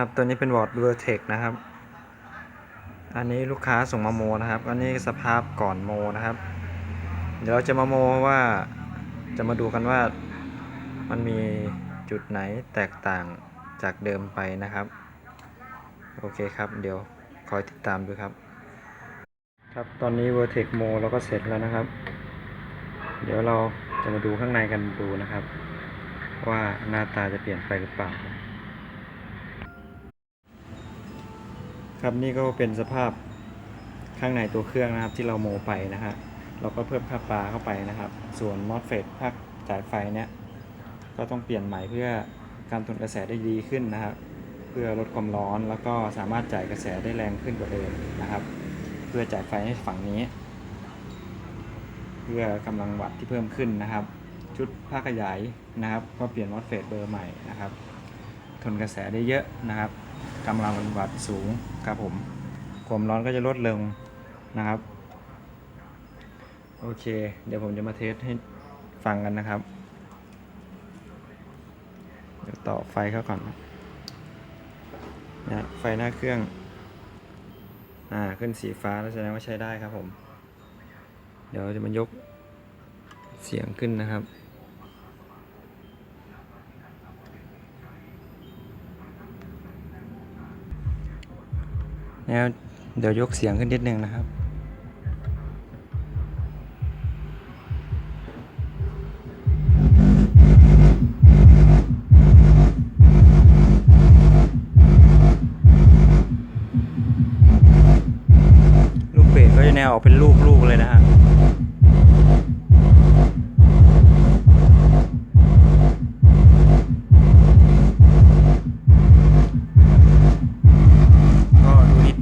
ครับตัวนี้เป็นวอร์ดเวอร์เทคนะครับ อันนี้ลูกค้าส่งมาโมนะครับ อันนี้สภาพก่อนโมนะครับ เดี๋ยวเราจะมาโมว่าจะมาดูกันว่ามันมีจุดไหนแตกต่างจากเดิมไปนะครับ โอเคครับ เดี๋ยวคอยติดตามดูครับ ครับตอนนี้ Vertex Mo เราก็เสร็จแล้วนะครับ เดี๋ยวเราจะมาดูข้างในกันดูนะครับ ว่าหน้าตาจะเปลี่ยนไปหรือเปล่า ครับนี่ก็เป็นสภาพข้างในตัวเครื่องนะครับที่เราโมไปนะฮะเราก็เพิ่มค่าปลาเข้าไปนะครับ ส่วนมอสเฟตภาคจ่ายไฟเนี่ยก็ต้องเปลี่ยนใหม่เพื่อการทนกระแสได้ดีขึ้นนะครับ เพื่อลดความร้อนแล้วก็สามารถจ่ายกระแสได้แรงขึ้นกว่าเดิมนะครับ เพื่อจ่ายไฟให้ฝั่งนี้ เพื่อกำลังวัตต์ที่เพิ่มขึ้นนะครับ ชุดภาคขยายนะครับ ก็เปลี่ยนมอสเฟตเบอร์ใหม่นะครับ ทนกระแสได้เยอะนะครับ กำลังวัตต์สูงครับผมความร้อนก็จะลดลงนะครับ โอเค เดี๋ยวผมจะมาเทสให้ฟังกันนะครับเดี๋ยวต่อไฟเข้าก่อนนะนะไฟหน้าเครื่อง อ่า ขึ้นสีฟ้าแล้วแสดงว่าใช้ได้ครับผม เดี๋ยวจะมายกเสียงขึ้นนะครับ แล้วเดี๋ยวยกเสียงขึ้นนิดนึงนะครับ ลูกเบสก็จะแนวออกเป็นลูกๆเลยนะฮะ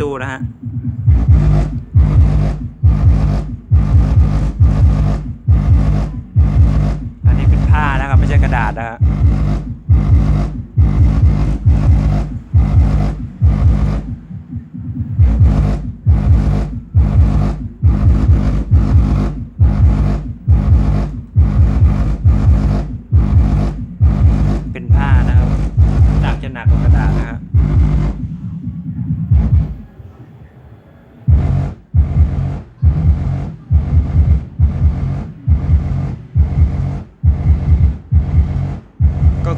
ตู้นะฮะอันนี้เป็นผ้านะครับ ไม่ใช่กระดาษนะฮะ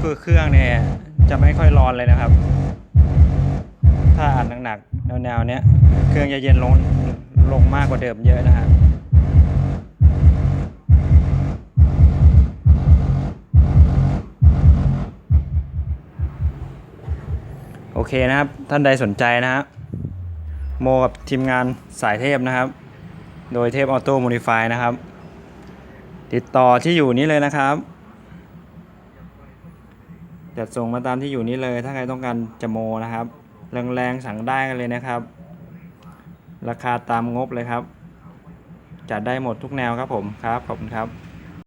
คือเครื่องเนี่ยจะไม่ค่อยร้อนเลยนะครับ ถ้าอัดหนักๆแนวๆเนี้ยเครื่องจะเย็นลงลงมากกว่าเดิมเยอะนะฮะโอเคนะครับ ท่านใดสนใจนะครับโมกับทีมงานสายเทพนะครับ โดยเทพออโต้โมดิฟายนะครับ ติดต่อที่อยู่นี้เลยนะครับ จัดส่งมาตามที่อยู่นี้เลย ถ้าใครต้องการจะโมนะครับ แรงๆสั่งได้กันเลยนะครับ ราคาตามงบเลยครับ จัดได้หมดทุกแนวครับผมครับขอบคุณครับ